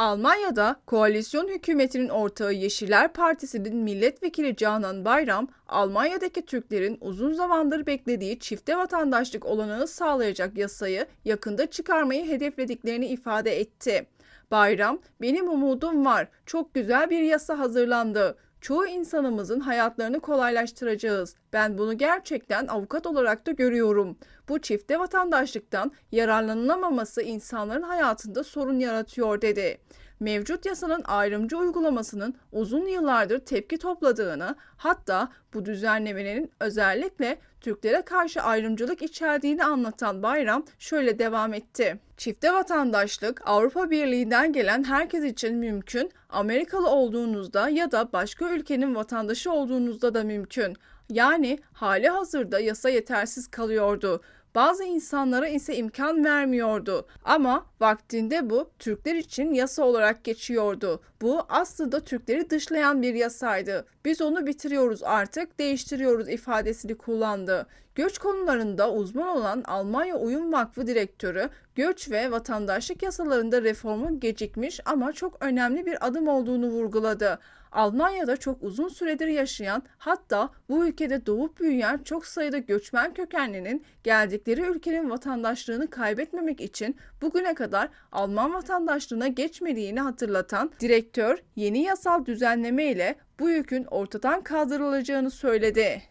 Almanya'da koalisyon hükümetinin ortağı Yeşiller Partisi'nin milletvekili Canan Bayram, Almanya'daki Türklerin uzun zamandır beklediği çifte vatandaşlık olanağı sağlayacak yasayı yakında çıkarmayı hedeflediklerini ifade etti. Bayram, benim umudum var, çok güzel bir yasa hazırlandı. Çoğu insanımızın hayatlarını kolaylaştıracağız. Ben bunu gerçekten avukat olarak da görüyorum. Bu çifte vatandaşlıktan yararlanılamaması insanların hayatında sorun yaratıyor dedi. Mevcut yasanın ayrımcı uygulamasının uzun yıllardır tepki topladığını, hatta bu düzenlemenin özellikle Türklere karşı ayrımcılık içerdiğini anlatan Bayram şöyle devam etti. Çifte vatandaşlık Avrupa Birliği'nden gelen herkes için mümkün, Amerikalı olduğunuzda ya da başka ülkenin vatandaşı olduğunuzda da mümkün. Yani hali hazırda yasa yetersiz kalıyordu. Bazı insanlara ise imkan vermiyordu. Ama vaktinde bu Türkler için yasa olarak geçiyordu. Bu aslında Türkleri dışlayan bir yasaydı. Biz onu bitiriyoruz artık, değiştiriyoruz ifadesini kullandı. Göç konularında uzman olan Almanya Uyum Vakfı Direktörü, göç ve vatandaşlık yasalarında reformun gecikmiş ama çok önemli bir adım olduğunu vurguladı. Almanya'da çok uzun süredir yaşayan hatta bu ülkede doğup büyüyen çok sayıda göçmen kökenlinin geldikleri ülkenin vatandaşlığını kaybetmemek için bugüne kadar Alman vatandaşlığına geçmediğini hatırlatan direktör yeni yasal düzenleme ile bu yükün ortadan kaldırılacağını söyledi.